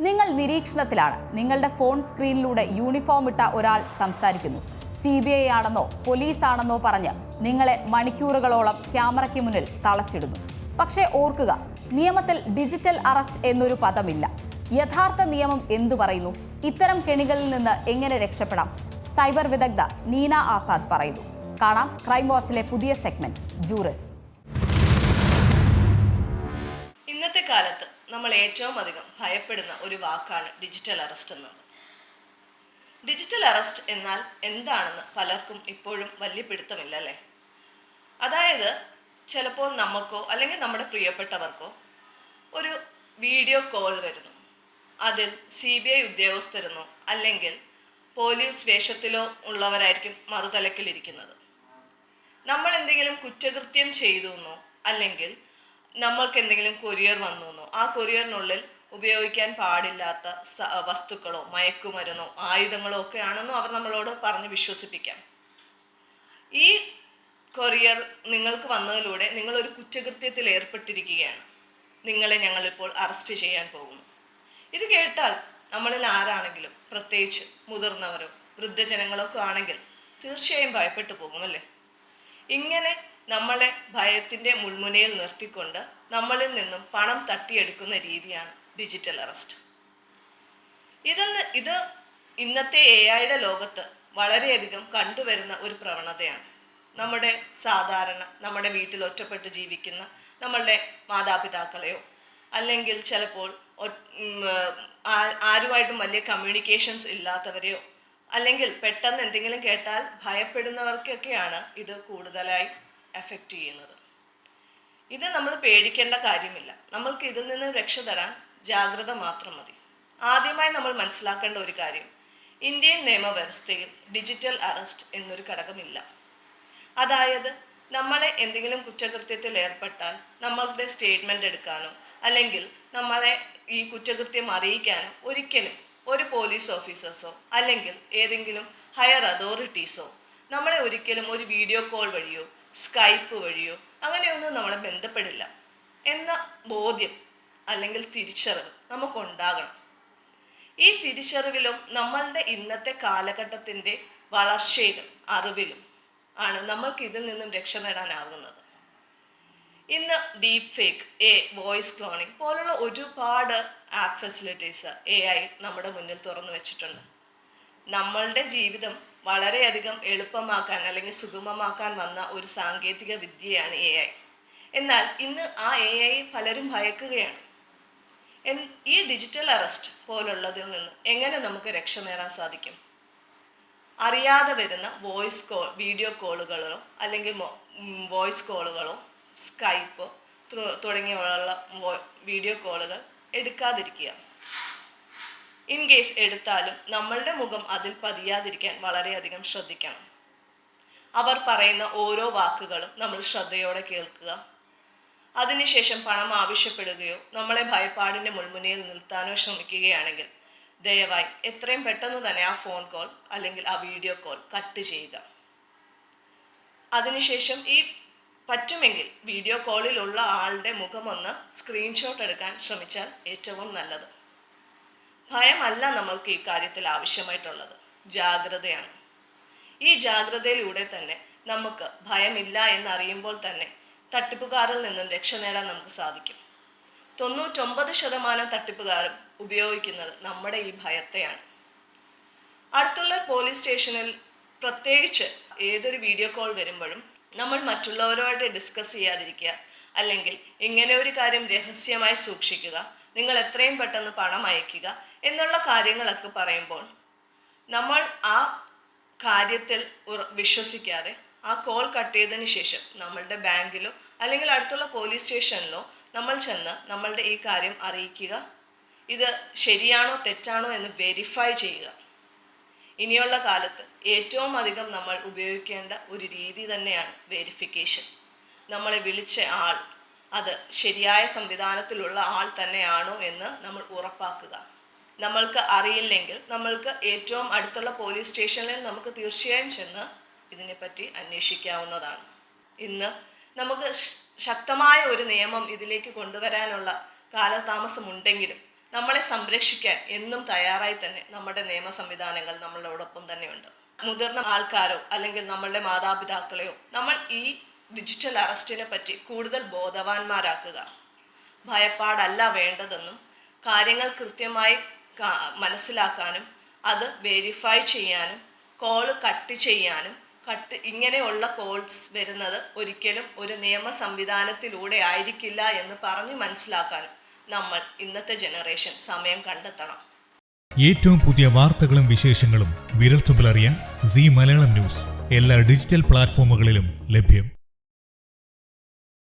നിങ്ങൾ നിരീക്ഷണത്തിലാണ്. നിങ്ങളുടെ ഫോൺ സ്ക്രീനിലൂടെ യൂണിഫോം ഇട്ട ഒരാൾ സംസാരിക്കുന്നു. സി ബി ഐ ആണെന്നോ പോലീസ് ആണെന്നോ പറഞ്ഞ് നിങ്ങളെ മണിക്കൂറുകളോളം ക്യാമറയ്ക്ക് മുന്നിൽ തളച്ചിടുന്നു. പക്ഷേ ഓർക്കുക നിയമത്തിൽ ഡിജിറ്റൽ അറസ്റ്റ് എന്നൊരു പദമില്ല. യഥാർത്ഥ നിയമം എന്തു പറയുന്നു? ഇത്തരം കെണികളിൽ നിന്ന് എങ്ങനെ രക്ഷപ്പെടാം? സൈബർ വിദഗ്ധ നീന ആസാദ് പറയുന്നു. കാണാം ക്രൈം വാച്ചിലെ പുതിയ സെഗ്മെന്റ് ജൂറസ്. നമ്മൾ ഏറ്റവും അധികം ഭയപ്പെടുന്ന ഒരു വാക്കാണ് ഡിജിറ്റൽ അറസ്റ്റ് എന്നത് ഡിജിറ്റൽ അറസ്റ്റ് എന്നാൽ എന്താണെന്ന് പലർക്കും ഇപ്പോഴും വലിയ പിടുത്തമില്ല അല്ലേ? അതായത് ചിലപ്പോൾ നമുക്കോ അല്ലെങ്കിൽ നമ്മുടെ പ്രിയപ്പെട്ടവർക്കോ ഒരു വീഡിയോ കോൾ വരുന്നു. അതിൽ സി ബി ഐ ഉദ്യോഗസ്ഥരെന്നോ അല്ലെങ്കിൽ പോലീസ് വേഷത്തിലോ ഉള്ളവരായിരിക്കും മറുതലക്കിലിരിക്കുന്നത്. നമ്മൾ എന്തെങ്കിലും കുറ്റകൃത്യം ചെയ്തു എന്നോ അല്ലെങ്കിൽ നമ്മൾക്ക് എന്തെങ്കിലും കൊറിയർ വന്നു ആ കൊറിയറിനുള്ളിൽ ഉപയോഗിക്കാൻ പാടില്ലാത്ത വസ്തുക്കളോ മയക്കുമരുന്നോ ആയുധങ്ങളോ ഒക്കെ ആണെന്നോ അവർ നമ്മളോട് പറഞ്ഞ് വിശ്വസിപ്പിക്കാം. ഈ കൊറിയർ നിങ്ങൾക്ക് വന്നതിലൂടെ നിങ്ങൾ ഒരു കുറ്റകൃത്യത്തിൽ ഏർപ്പെട്ടിരിക്കുകയാണ്. നിങ്ങളെ ഞങ്ങളിപ്പോൾ അറസ്റ്റ് ചെയ്യാൻ പോകുന്നു. ഇത് കേട്ടാൽ നമ്മളിൽ ആരാണെങ്കിലും പ്രത്യേകിച്ച് മുതിർന്നവരോ വൃദ്ധജനങ്ങളോ ഒക്കെ ആണെങ്കിൽ തീർച്ചയായും ഭയപ്പെട്ടു പോകുമല്ലേ ഇങ്ങനെ നമ്മളെ ഭയത്തിന്റെ മുൾമുനയിൽ നിർത്തിക്കൊണ്ട് നമ്മളിൽ നിന്നും പണം തട്ടിയെടുക്കുന്ന രീതിയാണ് ഡിജിറ്റൽ അറസ്റ്റ് ഇതിൽ ഇത് ഇന്നത്തെ എ ഐയുടെ ലോകത്ത് വളരെയധികം കണ്ടുവരുന്ന ഒരു പ്രവണതയാണ്. നമ്മുടെ സാധാരണ നമ്മുടെ വീട്ടിൽ ഒറ്റപ്പെട്ട് ജീവിക്കുന്ന നമ്മളുടെ മാതാപിതാക്കളെയോ അല്ലെങ്കിൽ ചിലപ്പോൾ ആരുമായിട്ടും വലിയ കമ്മ്യൂണിക്കേഷൻസ് ഇല്ലാത്തവരെയോ അല്ലെങ്കിൽ പെട്ടെന്ന് എന്തെങ്കിലും കേട്ടാൽ ഭയപ്പെടുന്നവർക്കൊക്കെയാണ് ഇത് കൂടുതലായി എഫക്റ്റ് ചെയ്യുന്നത്. ഇത് നമ്മൾ പേടിക്കേണ്ട കാര്യമില്ല. നമ്മൾക്ക് ഇതിൽ നിന്ന് രക്ഷ തരാൻ ജാഗ്രത മാത്രം മതി. ആദ്യമായി നമ്മൾ മനസ്സിലാക്കേണ്ട ഒരു കാര്യം ഇന്ത്യൻ നിയമവ്യവസ്ഥയിൽ ഡിജിറ്റൽ അറസ്റ്റ് എന്നൊരു ഘടകമില്ല. അതായത് നമ്മളെ എന്തെങ്കിലും കുറ്റകൃത്യത്തിൽ ഏർപ്പെട്ടാൽ നമ്മളുടെ സ്റ്റേറ്റ്മെന്റ് എടുക്കാനോ അല്ലെങ്കിൽ നമ്മളെ ഈ കുറ്റകൃത്യം അറിയിക്കാനോ ഒരിക്കലും ഒരു പോലീസ് ഓഫീസേഴ്സോ അല്ലെങ്കിൽ ഏതെങ്കിലും ഹയർ അതോറിറ്റീസോ നമ്മളെ ഒരിക്കലും ഒരു വീഡിയോ കോൾ വഴിയോ സ്കൈപ്പ് വഴിയോ അങ്ങനെയൊന്നും നമ്മളെ ബന്ധപ്പെടില്ല. എന്ന ബോധ്യം അല്ലെങ്കിൽ തിരിച്ചറിവ് നമുക്കുണ്ടാകണം. ഈ തിരിച്ചറിവിലും നമ്മളുടെ ഇന്നത്തെ കാലഘട്ടത്തിന്റെ വളർച്ചയിലും അറിവിലും ആണ് നമ്മൾക്ക് ഇതിൽ നിന്നും രക്ഷ നേടാനാകുന്നത് ഇന്ന് deep fake A voice cloning പോലുള്ള ഒരുപാട് ആപ്പ് ഫെസിലിറ്റീസ് എ ഐ നമ്മുടെ മുന്നിൽ തുറന്നു വെച്ചിട്ടുണ്ട്. നമ്മളുടെ ജീവിതം വളരെയധികം എളുപ്പമാക്കാൻ അല്ലെങ്കിൽ സുഗമമാക്കാൻ വന്ന ഒരു സാങ്കേതിക വിദ്യയാണ് എ ഐ എന്നാൽ ഇന്ന് ആ എ ഐ പലരും ഭയക്കുകയാണ്. ഈ ഡിജിറ്റൽ അറസ്റ്റ് പോലുള്ളതിൽ നിന്ന് എങ്ങനെ നമുക്ക് രക്ഷ നേടാൻ സാധിക്കും? അറിയാതെ വരുന്ന വോയിസ് കോൾ വീഡിയോ കോളുകളോ അല്ലെങ്കിൽ വോയിസ് കോളുകളോ സ്കൈപ്പ് തുടങ്ങിയുള്ള വീഡിയോ കോളുകൾ എടുക്കാതിരിക്കുക. ഇൻ കേസ് എടുത്താലും നമ്മളുടെ മുഖം അതിൽ പതിയാതിരിക്കാൻ വളരെയധികം ശ്രദ്ധിക്കണം. അവർ പറയുന്ന ഓരോ വാക്കുകളും നമ്മൾ ശ്രദ്ധയോടെ കേൾക്കുക. അതിനുശേഷം പണം ആവശ്യപ്പെടുകയോ നമ്മളെ ഭയപ്പാടിന്റെ മുൾമുനയിൽ നിർത്താനോ ശ്രമിക്കുകയാണെങ്കിൽ ദയവായി എത്രയും പെട്ടെന്ന് തന്നെ ആ ഫോൺ കോൾ അല്ലെങ്കിൽ ആ വീഡിയോ കോൾ കട്ട് ചെയ്യുക. അതിനുശേഷം ഈ പറ്റുമെങ്കിൽ വീഡിയോ കോളിലുള്ള ആളുടെ മുഖമൊന്ന് സ്ക്രീൻഷോട്ട് എടുക്കാൻ ശ്രമിച്ചാൽ ഏറ്റവും നല്ലത്. ഭയമല്ല നമ്മൾക്ക് ഈ കാര്യത്തിൽ ആവശ്യമായിട്ടുള്ളത്. ജാഗ്രതയാണ്. ഈ ജാഗ്രതയിലൂടെ തന്നെ നമുക്ക് ഭയമില്ല എന്നറിയുമ്പോൾ തന്നെ തട്ടിപ്പുകാരിൽ നിന്നും രക്ഷ നേടാൻ നമുക്ക് സാധിക്കും. തൊണ്ണൂറ്റൊമ്പത് ശതമാനം തട്ടിപ്പുകാരും ഉപയോഗിക്കുന്നത് നമ്മുടെ ഈ ഭയത്തെയാണ്. അടുത്തുള്ള പോലീസ് സ്റ്റേഷനിൽ പ്രത്യേകിച്ച് ഏതൊരു വീഡിയോ കോൾ വരുമ്പോഴും നമ്മൾ മറ്റുള്ളവരുമായിട്ട് ഡിസ്കസ് ചെയ്യാതിരിക്കുക അല്ലെങ്കിൽ ഇങ്ങനെ ഒരു കാര്യം രഹസ്യമായി സൂക്ഷിക്കുക നിങ്ങൾ എത്രയും പെട്ടെന്ന് പണം അയക്കുക എന്നുള്ള കാര്യങ്ങളൊക്കെ പറയുമ്പോൾ നമ്മൾ ആ കാര്യത്തിൽ വിശ്വസിക്കാതെ ആ കോൾ കട്ട് ചെയ്തതിന് ശേഷം നമ്മളുടെ ബാങ്കിലോ അല്ലെങ്കിൽ അടുത്തുള്ള പോലീസ് സ്റ്റേഷനിലോ നമ്മൾ ചെന്ന് നമ്മളുടെ ഈ കാര്യം അറിയിക്കുക. ഇത് ശരിയാണോ തെറ്റാണോ എന്ന് വെരിഫൈ ചെയ്യുക. ഇനിയുള്ള കാലത്ത് ഏറ്റവും അധികം നമ്മൾ ഉപയോഗിക്കേണ്ട ഒരു രീതി തന്നെയാണ് വെരിഫിക്കേഷൻ നമ്മളെ വിളിച്ച ആൾ അത് ശരിയായ സംവിധാനത്തിലുള്ള ആൾ തന്നെയാണോ എന്ന് നമ്മൾ ഉറപ്പാക്കുക. നമ്മൾക്ക് അറിയില്ലെങ്കിൽ നമ്മൾക്ക് ഏറ്റവും അടുത്തുള്ള പോലീസ് സ്റ്റേഷനിൽ നമുക്ക് തീർച്ചയായും ചെന്ന് ഇതിനെപ്പറ്റി അന്വേഷിക്കാവുന്നതാണ്. ഇന്ന് നമുക്ക് ശക്തമായ ഒരു നിയമം ഇതിലേക്ക് കൊണ്ടുവരാനുള്ള കാലതാമസമുണ്ടെങ്കിലും നമ്മളെ സംരക്ഷിക്കാൻ എന്നും തയ്യാറായി തന്നെ നമ്മുടെ നിയമ സംവിധാനങ്ങൾ നമ്മളോടൊപ്പം തന്നെയുണ്ട്. മുതിർന്ന ആൾക്കാരോ അല്ലെങ്കിൽ നമ്മളുടെ മാതാപിതാക്കളെയോ നമ്മൾ ഈ ഡിജിറ്റൽ അറസ്റ്റിനെ പറ്റി കൂടുതൽ ബോധവാന്മാരാക്കുക. ഭയപ്പാടല്ല വേണ്ടതെന്നും കാര്യങ്ങൾ കൃത്യമായി മനസ്സിലാക്കാനും അത് വെരിഫൈ ചെയ്യാനും കോൾ കട്ട് ചെയ്യാനും കട്ട് ഇങ്ങനെയുള്ള കോൾസ് വരുന്നത് ഒരിക്കലും ഒരു നിയമ സംവിധാനത്തിലൂടെ ആയിരിക്കില്ല എന്ന് പറഞ്ഞ് മനസ്സിലാക്കാനും നമ്മൾ ഇന്നത്തെ ജനറേഷൻ സമയം കണ്ടെത്തണം. ഏറ്റവും പുതിയ വാർത്തകളും വിശേഷങ്ങളും വിരൽത്തുമ്പിലറിയാൻ സി മലയാളം ന്യൂസ്. എല്ലാ ഡിജിറ്റൽ പ്ലാറ്റ്ഫോമുകളിലും ലഭ്യം.